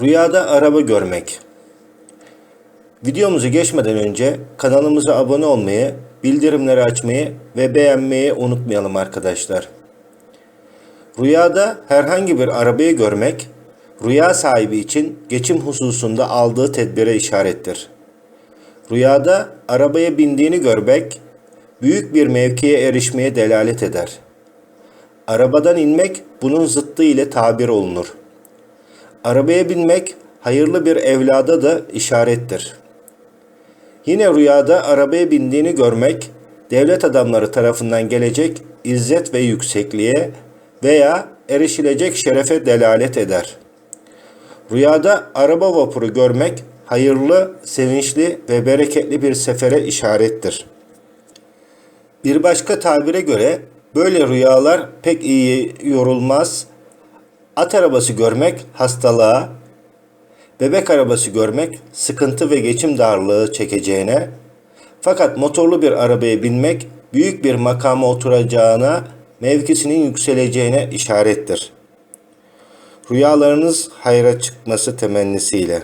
Rüyada araba görmek. Videomuzu geçmeden önce kanalımıza abone olmayı, bildirimleri açmayı ve beğenmeyi unutmayalım arkadaşlar. Rüyada herhangi bir arabayı görmek, rüya sahibi için geçim hususunda aldığı tedbire işarettir. Rüyada arabaya bindiğini görmek, büyük bir mevkiye erişmeye delalet eder. Arabadan inmek bunun zıttı ile tabir olunur. Arabaya binmek hayırlı bir evlada da işarettir. Yine rüyada arabaya bindiğini görmek, devlet adamları tarafından gelecek izzet ve yüksekliğe veya erişilecek şerefe delalet eder. Rüyada araba vapuru görmek, hayırlı, sevinçli ve bereketli bir sefere işarettir. Bir başka tabire göre böyle rüyalar pek iyi yorulmaz. At arabası görmek hastalığa, bebek arabası görmek sıkıntı ve geçim darlığı çekeceğine, fakat motorlu bir arabaya binmek büyük bir makama oturacağına, mevkisinin yükseleceğine işarettir. Rüyalarınız hayra çıkması temennisiyle.